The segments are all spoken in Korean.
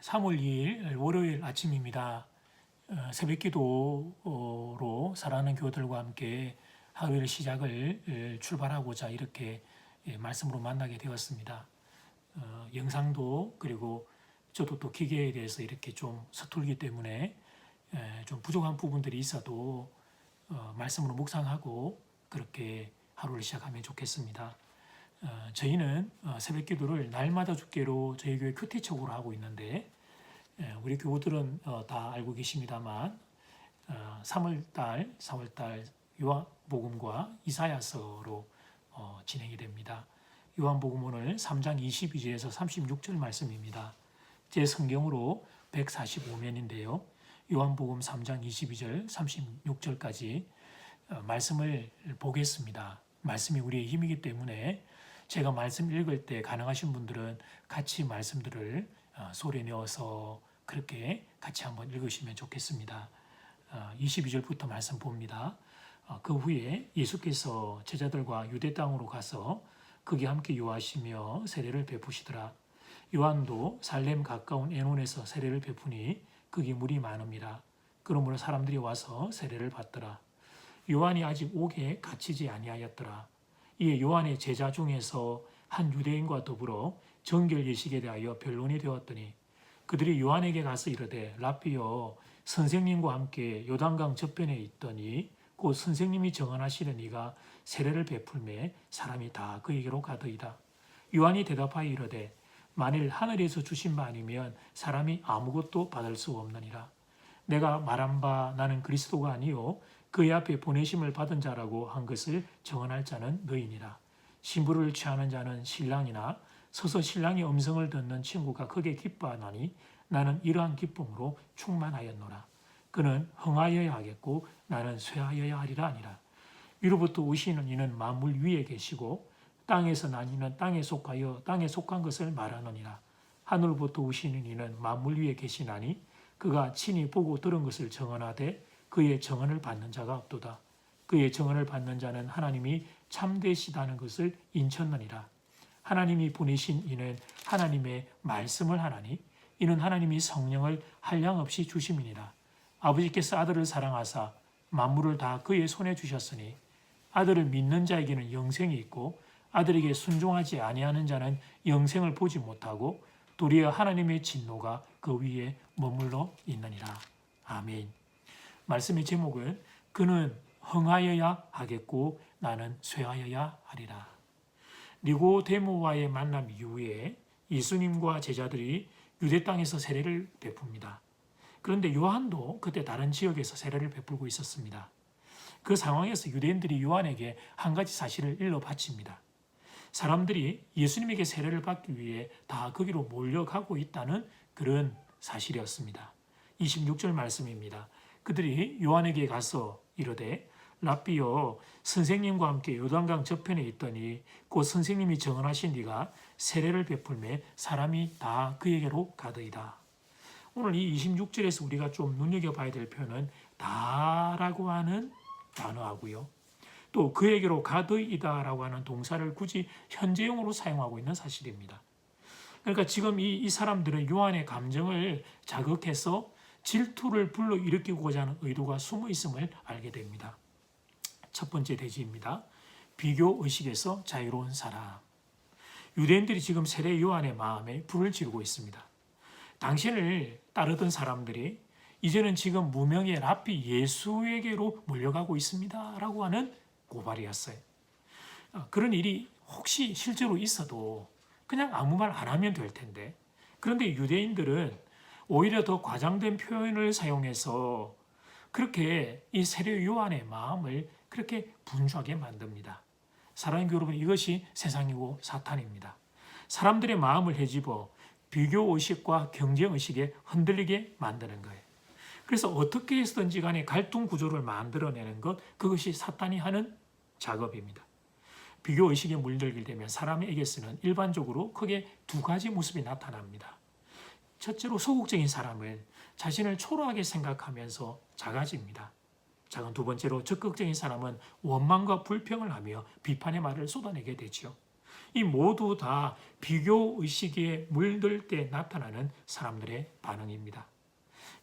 3월 2일 월요일 아침입니다. 어, 새벽 기도로 사랑하는 교들과 함께 하루의 시작을 에, 출발하고자 이렇게 예, 말씀으로 만나게 되었습니다. 어, 영상도 그리고 저도 또 기계에 대해서 이렇게 좀 서툴기 때문에 에, 좀 부족한 부분들이 있어도 어, 말씀으로 묵상하고 그렇게 하루를 시작하면 좋겠습니다. 어, 저희는 어, 새벽 기도를 날마다 주께로 저희 교회 큐티척으로 하고 있는데 예, 우리 교우들은 어, 다 알고 계십니다만 어, 3월달, 4월달 요한복음과 이사야서로 어, 진행이 됩니다. 요한복음 오늘 3장 22절에서 36절 말씀입니다. 제 성경으로 145면인데요. 요한복음 3장 22절, 36절까지 어, 말씀을 보겠습니다. 말씀이 우리의 힘이기 때문에 제가 말씀 읽을 때 가능하신 분들은 같이 말씀들을 어, 소리 내어서 그렇게 같이 한번 읽으시면 좋겠습니다. 어, 22절부터 말씀 봅니다. 어, 그 후에 예수께서 제자들과 유대 땅으로 가서 거기 함께 요하시며 세례를 베푸시더라. 요한도 살렘 가까운 에논에서 세례를 베푸니 거기 물이 많음이라. 그러므로 사람들이 와서 세례를 받더라. 요한이 아직 옥에 갇히지 아니하였더라. 이에 요한의 제자 중에서 한 유대인과 더불어 정결 예식에 대하여 변론이 되었더니 그들이 요한에게 가서 이르되 라피여 선생님과 함께 요단강 저편에 있더니 곧 선생님이 정언하시는 이가 세례를 베풀매 사람이 다 그에게로 가더이다. 요한이 대답하여 이르되 만일 하늘에서 주신 바 아니면 사람이 아무것도 받을 수 없느니라. 내가 말한 바 나는 그리스도가 아니요 그의 앞에 보내심을 받은 자라고 한 것을 정언할 자는 너희니라. 신부를 취하는 자는 신랑이나 서서 신랑의 음성을 듣는 친구가 크게 기뻐하나니 나는 이러한 기쁨으로 충만하였노라. 그는 흥하여야 하겠고 나는 쇠하여야 하리라 아니라. 위로부터 오시는 이는 만물 위에 계시고 땅에서 난 이는 땅에 속하여 땅에 속한 것을 말하느니라. 하늘부터 오시는 이는 만물 위에 계시나니 그가 친히 보고 들은 것을 정언하되 그의 정언을 받는 자가 없도다. 그의 정언을 받는 자는 하나님이 참되시다는 것을 인쳤느니라. 하나님이 보내신 이는 하나님의 말씀을 하나니 이는 하나님이 성령을 한량없이 주심이니라. 아버지께서 아들을 사랑하사 만물을 다 그의 손에 주셨으니 아들을 믿는 자에게는 영생이 있고 아들에게 순종하지 아니하는 자는 영생을 보지 못하고 도리어 하나님의 진노가 그 위에 머물러 있느니라. 아멘. 말씀의 제목은 그는 흥하여야 하겠고 나는 쇠하여야 하리라. 니고데모와의 만남 이후에 예수님과 제자들이 유대 땅에서 세례를 베풉니다. 그런데 요한도 그때 다른 지역에서 세례를 베풀고 있었습니다. 그 상황에서 유대인들이 요한에게 한 가지 사실을 일러 바칩니다. 사람들이 예수님에게 세례를 받기 위해 다 거기로 몰려가고 있다는 그런 사실이었습니다. 26절 말씀입니다. 그들이 요한에게 가서 이르되 라비여 선생님과 함께 요단강 저편에 있더니 곧 선생님이 정언하신 네가 세례를 베풀매 사람이 다 그에게로 가더이다. 오늘 이 26절에서 우리가 좀 눈여겨봐야 될 표현은 다라고 하는 단어하고요. 또 그에게로 가더이다라고 하는 동사를 굳이 현재형으로 사용하고 있는 사실입니다. 그러니까 지금 이, 이 사람들은 요한의 감정을 자극해서 질투를 불러 일으키고자 하는 의도가 숨어 있음을 알게 됩니다. 첫 번째 대지입니다. 비교 의식에서 자유로운 사람. 유대인들이 지금 세례 요한의 마음에 불을 지르고 있습니다. 당신을 따르던 사람들이 이제는 지금 무명의 랍비 예수에게로 몰려가고 있습니다. 라고 하는 고발이었어요. 어, 그런 일이 혹시 실제로 있어도 그냥 아무 말 안 하면 될 텐데. 그런데 유대인들은 오히려 더 과장된 표현을 사용해서 그렇게 이 세례 요한의 마음을 그렇게 분주하게 만듭니다. 사랑하는 여러분, 이것이 세상이고 사탄입니다. 사람들의 마음을 헤집어 비교 의식과 경쟁 의식에 흔들리게 만드는 거예요. 그래서 어떻게 해서든지 간에 갈등 구조를 만들어내는 것, 그것이 사탄이 하는 작업입니다. 비교 의식에 물들게 되면 사람에게서는 일반적으로 크게 두 가지 모습이 나타납니다. 첫째로 소극적인 사람은 자신을 초라하게 생각하면서 작아집니다. 작은 두 번째로 적극적인 사람은 원망과 불평을 하며 비판의 말을 쏟아내게 되죠. 이 모두 다 비교 의식에 물들 때 나타나는 사람들의 반응입니다.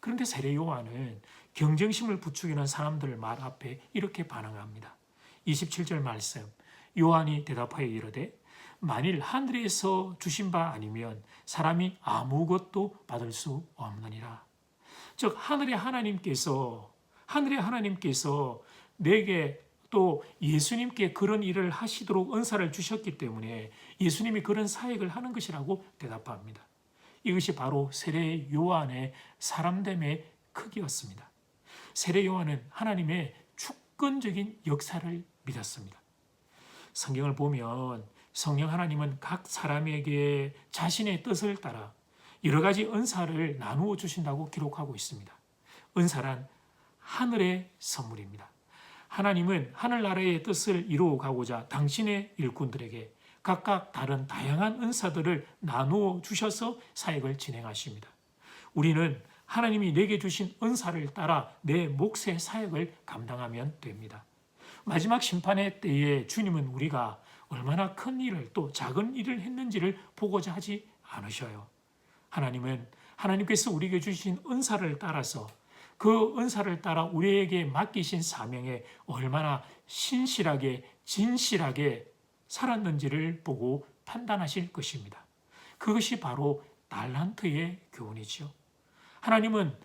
그런데 세례 요한은 경쟁심을 부추기는 사람들 말 앞에 이렇게 반응합니다. 27절 말씀. 요한이 대답하여 이르되 만일 하늘에서 주신 바 아니면 사람이 아무것도 받을 수 없느니라. 즉 하늘의 하나님께서 하늘의 하나님께서 내게 또 예수님께 그런 일을 하시도록 은사를 주셨기 때문에 예수님이 그런 사역을 하는 것이라고 대답합니다. 이것이 바로 세례 요한의 사람됨의 크기였습니다. 세례 요한은 하나님의 주권적인 역사를 믿었습니다. 성경을 보면 성령 하나님은 각 사람에게 자신의 뜻을 따라 여러 가지 은사를 나누어 주신다고 기록하고 있습니다. 은사란 하늘의 선물입니다. 하나님은 하늘나라의 뜻을 이루어 가고자 당신의 일꾼들에게 각각 다른 다양한 은사들을 나누어 주셔서 사역을 진행하십니다. 우리는 하나님이 내게 주신 은사를 따라 내 몫의 사역을 감당하면 됩니다. 마지막 심판의 때에 주님은 우리가 얼마나 큰 일을 또 작은 일을 했는지를 보고자 하지 않으셔요. 하나님은 하나님께서 우리에게 주신 은사를 따라서 그 은사를 따라 우리에게 맡기신 사명에 얼마나 신실하게 진실하게 살았는지를 보고 판단하실 것입니다. 그것이 바로 달란트의 교훈이죠. 하나님은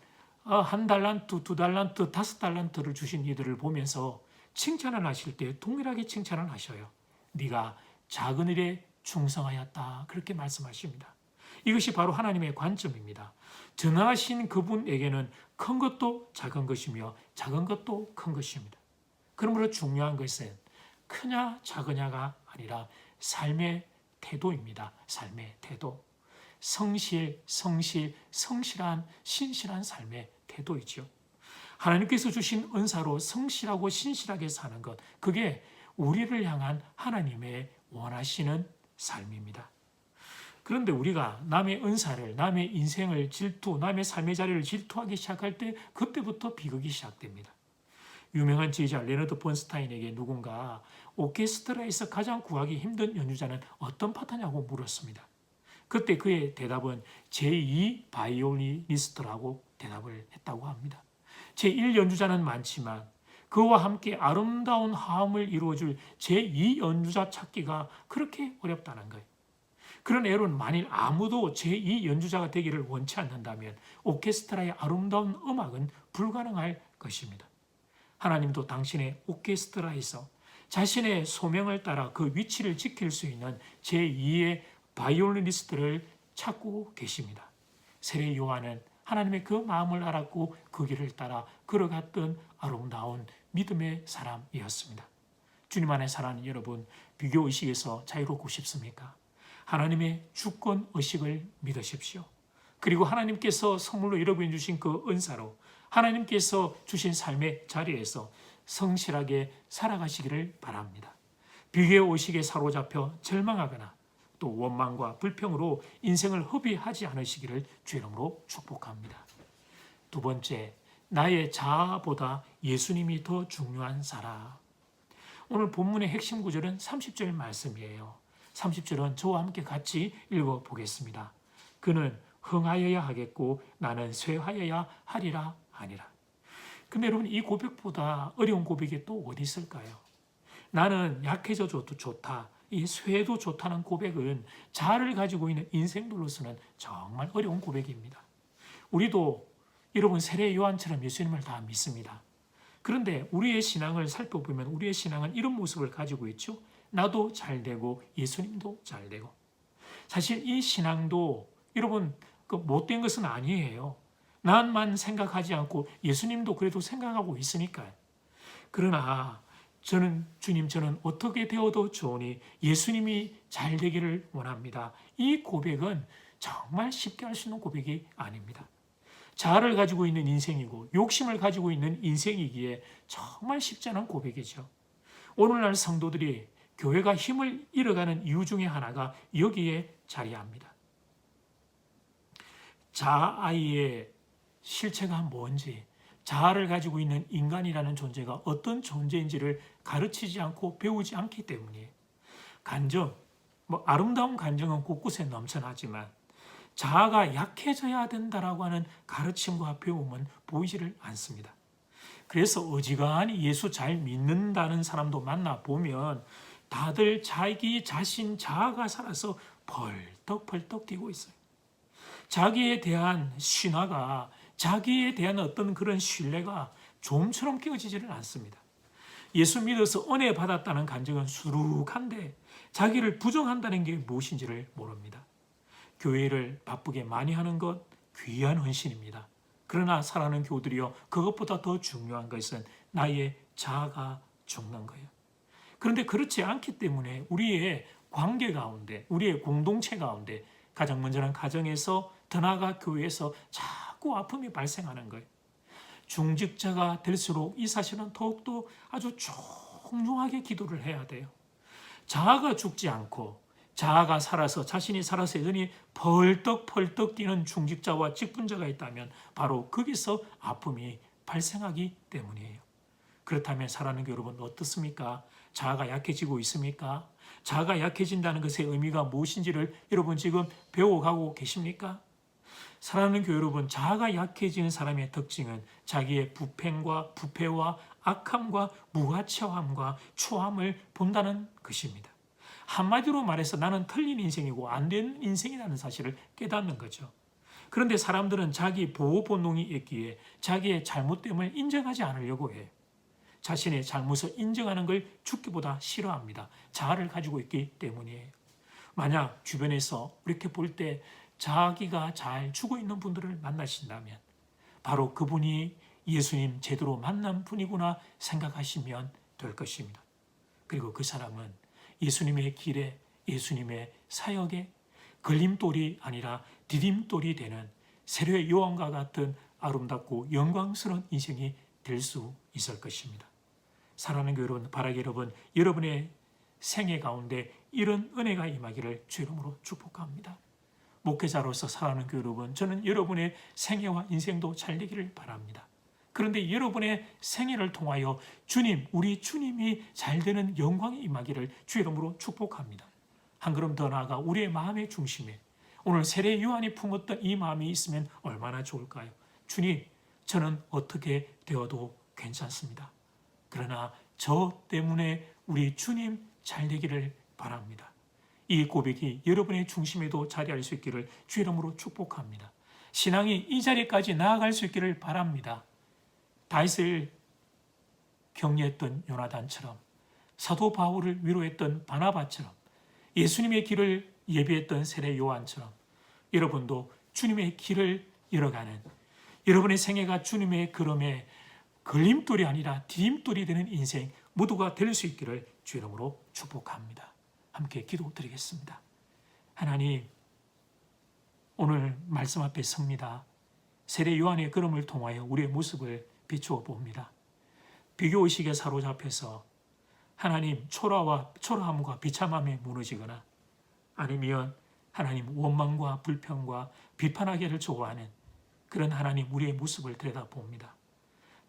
어, 한 달란트, 두 달란트, 다섯 달란트를 주신 이들을 보면서 칭찬을 하실 때 동일하게 칭찬을 하셔요. 네가 작은 일에 충성하였다. 그렇게 말씀하십니다. 이것이 바로 하나님의 관점입니다. 전하신 그분에게는 큰 것도 작은 것이며 작은 것도 큰 것입니다. 그러므로 중요한 것은 크냐 작으냐가 아니라 삶의 태도입니다. 삶의 태도. 성실, 성실, 성실한, 신실한 삶의 태도이죠. 하나님께서 주신 은사로 성실하고 신실하게 사는 것, 그게 우리를 향한 하나님의 원하시는 삶입니다. 그런데 우리가 남의 은사를, 남의 인생을 질투, 남의 삶의 자리를 질투하기 시작할 때 그때부터 비극이 시작됩니다. 유명한 지휘자 레너드 폰스타인에게 누군가 오케스트라에서 가장 구하기 힘든 연주자는 어떤 파트냐고 물었습니다. 그때 그의 대답은 제2 바이올리니스트라고 대답을 했다고 합니다. 제1 연주자는 많지만 그와 함께 아름다운 화음을 이루어줄 제2 연주자 찾기가 그렇게 어렵다는 거예요. 그런 애론 만일 아무도 제2 연주자가 되기를 원치 않는다면 오케스트라의 아름다운 음악은 불가능할 것입니다. 하나님도 당신의 오케스트라에서 자신의 소명을 따라 그 위치를 지킬 수 있는 제2의 바이올리니스트를 찾고 계십니다. 세례 요한은 하나님의 그 마음을 알았고 그 길을 따라 걸어갔던 아름다운 믿음의 사람이었습니다. 주님 안에 사랑하는 여러분, 비교 의식에서 자유롭고 싶습니까? 하나님의 주권 의식을 믿으십시오. 그리고 하나님께서 선물로 여러분이 주신 그 은사로 하나님께서 주신 삶의 자리에서 성실하게 살아가시기를 바랍니다. 비교 의식에 사로잡혀 절망하거나 또 원망과 불평으로 인생을 허비하지 않으시기를 주 이름으로 축복합니다. 두 번째, 나의 자아보다 예수님이 더 중요한 사람. 오늘 본문의 핵심 구절은 30절 말씀이에요. 30절은 저와 함께 같이 읽어 보겠습니다. 그는 흥하여야 하겠고 나는 쇠하여야 하리라 하니라. 근데 여러분 이 고백보다 어려운 고백이 또 어디 있을까요? 나는 약해져도 좋다. 이 쇠도 좋다는 고백은 자아를 가지고 있는 인생들로서는 정말 어려운 고백입니다. 우리도 여러분 세례 요한처럼 예수님을 다 믿습니다. 그런데 우리의 신앙을 살펴보면 우리의 신앙은 이런 모습을 가지고 있죠. 나도 잘 되고 예수님도 잘 되고. 사실 이 신앙도 여러분 그 못된 것은 아니에요. 난만 생각하지 않고 예수님도 그래도 생각하고 있으니까요. 그러나 저는 주님 저는 어떻게 되어도 좋으니 예수님이 잘 되기를 원합니다. 이 고백은 정말 쉽게 할 수 있는 고백이 아닙니다. 자아를 가지고 있는 인생이고 욕심을 가지고 있는 인생이기에 정말 쉽지 않은 고백이죠. 오늘날 성도들이 교회가 힘을 잃어가는 이유 중에 하나가 여기에 자리합니다. 자아의 실체가 뭔지, 자아를 가지고 있는 인간이라는 존재가 어떤 존재인지를 가르치지 않고 배우지 않기 때문에 간접 뭐 아름다운 감정은 곳곳에 넘쳐나지만 자아가 약해져야 된다라고 하는 가르침과 배움은 보이지를 않습니다. 그래서 어지간히 예수 잘 믿는다는 사람도 만나 보면 다들 자기 자신 자아가 살아서 벌떡벌떡 뛰고 있어요. 자기에 대한 신화가 자기에 대한 어떤 그런 신뢰가 좀처럼 끼어지지를 않습니다. 예수 믿어서 은혜 받았다는 감정은 수룩한데 자기를 부정한다는 게 무엇인지를 모릅니다. 교회를 바쁘게 많이 하는 것 귀한 헌신입니다. 그러나 사랑하는 교우들이여 그것보다 더 중요한 것은 나의 자아가 죽는 거예요. 그런데 그렇지 않기 때문에 우리의 관계 가운데, 우리의 공동체 가운데 가장 먼저는 가정에서 더 나아가 교회에서 자꾸 아픔이 발생하는 거예요. 중직자가 될수록 이 사실은 더욱더 아주 종중하게 기도를 해야 돼요. 자아가 죽지 않고 자아가 살아서 자신이 살아서 여전히 벌떡벌떡 뛰는 중직자와 직분자가 있다면 바로 거기서 아픔이 발생하기 때문이에요. 그렇다면 사랑하는 여러분 어떻습니까? 자아가 약해지고 있습니까? 자아가 약해진다는 것의 의미가 무엇인지를 여러분 지금 배워가고 계십니까? 사랑하는 교회 여러분, 자아가 약해지는 사람의 특징은 자기의 부패와 부패와 악함과 무가치함과 초함을 본다는 것입니다. 한마디로 말해서 나는 틀린 인생이고 안 되는 인생이라는 사실을 깨닫는 거죠. 그런데 사람들은 자기 보호 본능이 있기에 자기의 잘못됨을 인정하지 않으려고 해요. 자신의 잘못을 인정하는 걸 죽기보다 싫어합니다. 자아를 가지고 있기 때문이에요. 만약 주변에서 이렇게 볼 때 자기가 잘 죽어 있는 분들을 만나신다면 바로 그분이 예수님 제대로 만난 분이구나 생각하시면 될 것입니다. 그리고 그 사람은 예수님의 길에 예수님의 사역에 걸림돌이 아니라 디딤돌이 되는 세례 요한과 같은 아름답고 영광스러운 인생이 될 수 있을 것입니다. 사랑하는 교회 여러분, 바라기 여러분, 여러분의 생애 가운데 이런 은혜가 임하기를 주 이름으로 축복합니다. 목회자로서 사랑하는 교회 여러분, 저는 여러분의 생애와 인생도 잘 되기를 바랍니다. 그런데 여러분의 생애를 통하여 주님, 우리 주님이 잘 되는 영광이 임하기를 주 이름으로 축복합니다. 한 걸음 더 나아가 우리의 마음의 중심에 오늘 세례 요한이 품었던 이 마음이 있으면 얼마나 좋을까요? 주님, 저는 어떻게 되어도 괜찮습니다. 그러나 저 때문에 우리 주님 잘 되기를 바랍니다. 이 고백이 여러분의 중심에도 자리할 수 있기를 주 이름으로 축복합니다. 신앙이 이 자리까지 나아갈 수 있기를 바랍니다. 다윗을 격려했던 요나단처럼 사도 바울을 위로했던 바나바처럼 예수님의 길을 예비했던 세례 요한처럼 여러분도 주님의 길을 열어가는 여러분의 생애가 주님의 걸음에 걸림돌이 아니라 디딤돌이 되는 인생 모두가 될 수 있기를 주 이름으로 축복합니다. 함께 기도드리겠습니다. 하나님, 오늘 말씀 앞에 섭니다. 세례 요한의 걸음을 통하여 우리의 모습을 비추어 봅니다. 비교의식에 사로잡혀서 하나님 초라와 초라함과 비참함에 무너지거나 아니면 하나님 원망과 불평과 비판하기를 좋아하는 그런 하나님 우리의 모습을 들여다봅니다.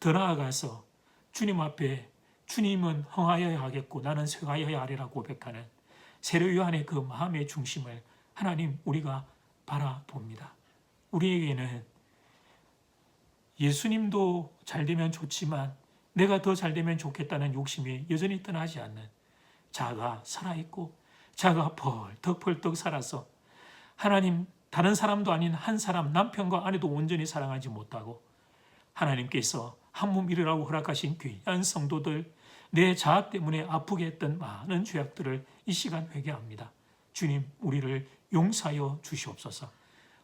더 나아가서 주님 앞에 주님은 흥하여야 하겠고 나는 쇠하여야 하리라 고백하는 세례 요한의 그 마음의 중심을 하나님 우리가 바라봅니다. 우리에게는 예수님도 잘 되면 좋지만 내가 더 잘 되면 좋겠다는 욕심이 여전히 떠나지 않는 자가 살아있고 자가 벌떡벌떡 살아서 하나님 다른 사람도 아닌 한 사람 남편과 아내도 온전히 사랑하지 못하고 하나님께서 한몸 일으라고 허락하신 귀한 성도들 내 자아 때문에 아프게 했던 많은 죄악들을 이 시간 회개합니다. 주님 우리를 용서하여 주시옵소서.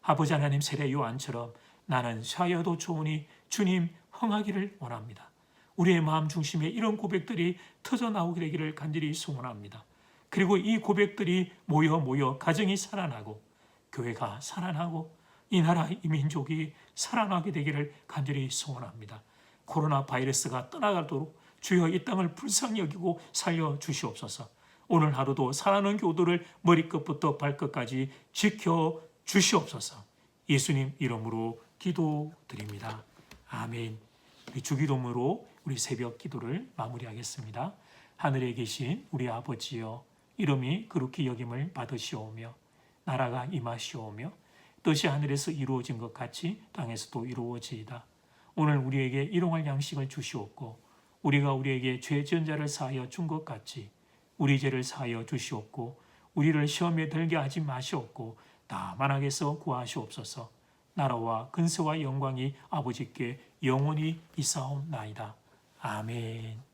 아버지 하나님 세례 요한처럼 나는 샤여도 좋으니 주님 흥하기를 원합니다. 우리의 마음 중심에 이런 고백들이 터져 나오게 되기를 간절히 소원합니다. 그리고 이 고백들이 모여 모여 가정이 살아나고 교회가 살아나고 이 나라 이 민족이 살아나게 되기를 간절히 소원합니다. 코로나 바이러스가 떠나가도록 주여 이 땅을 불쌍히 여기고 살려 주시옵소서. 오늘 하루도 사랑하는 교도를 머리끝부터 발끝까지 지켜 주시옵소서. 예수님 이름으로 기도드립니다. 아멘. 우리 주기도문으로 우리 새벽 기도를 마무리하겠습니다. 하늘에 계신 우리 아버지여 이름이 그렇게 여김을 받으시오며 나라가 임하시오며 뜻이 하늘에서 이루어진 것 같이 땅에서도 이루어지이다. 오늘 우리에게 일용할 양식을 주시옵고 우리가 우리에게 죄 지은 자를 사하여 준 것 같이 우리 죄를 사하여 주시옵고 우리를 시험에 들게 하지 마시옵고 다만 하게서 구하시옵소서. 나라와 근세와 영광이 아버지께 영원히 있사옵나이다. 아멘.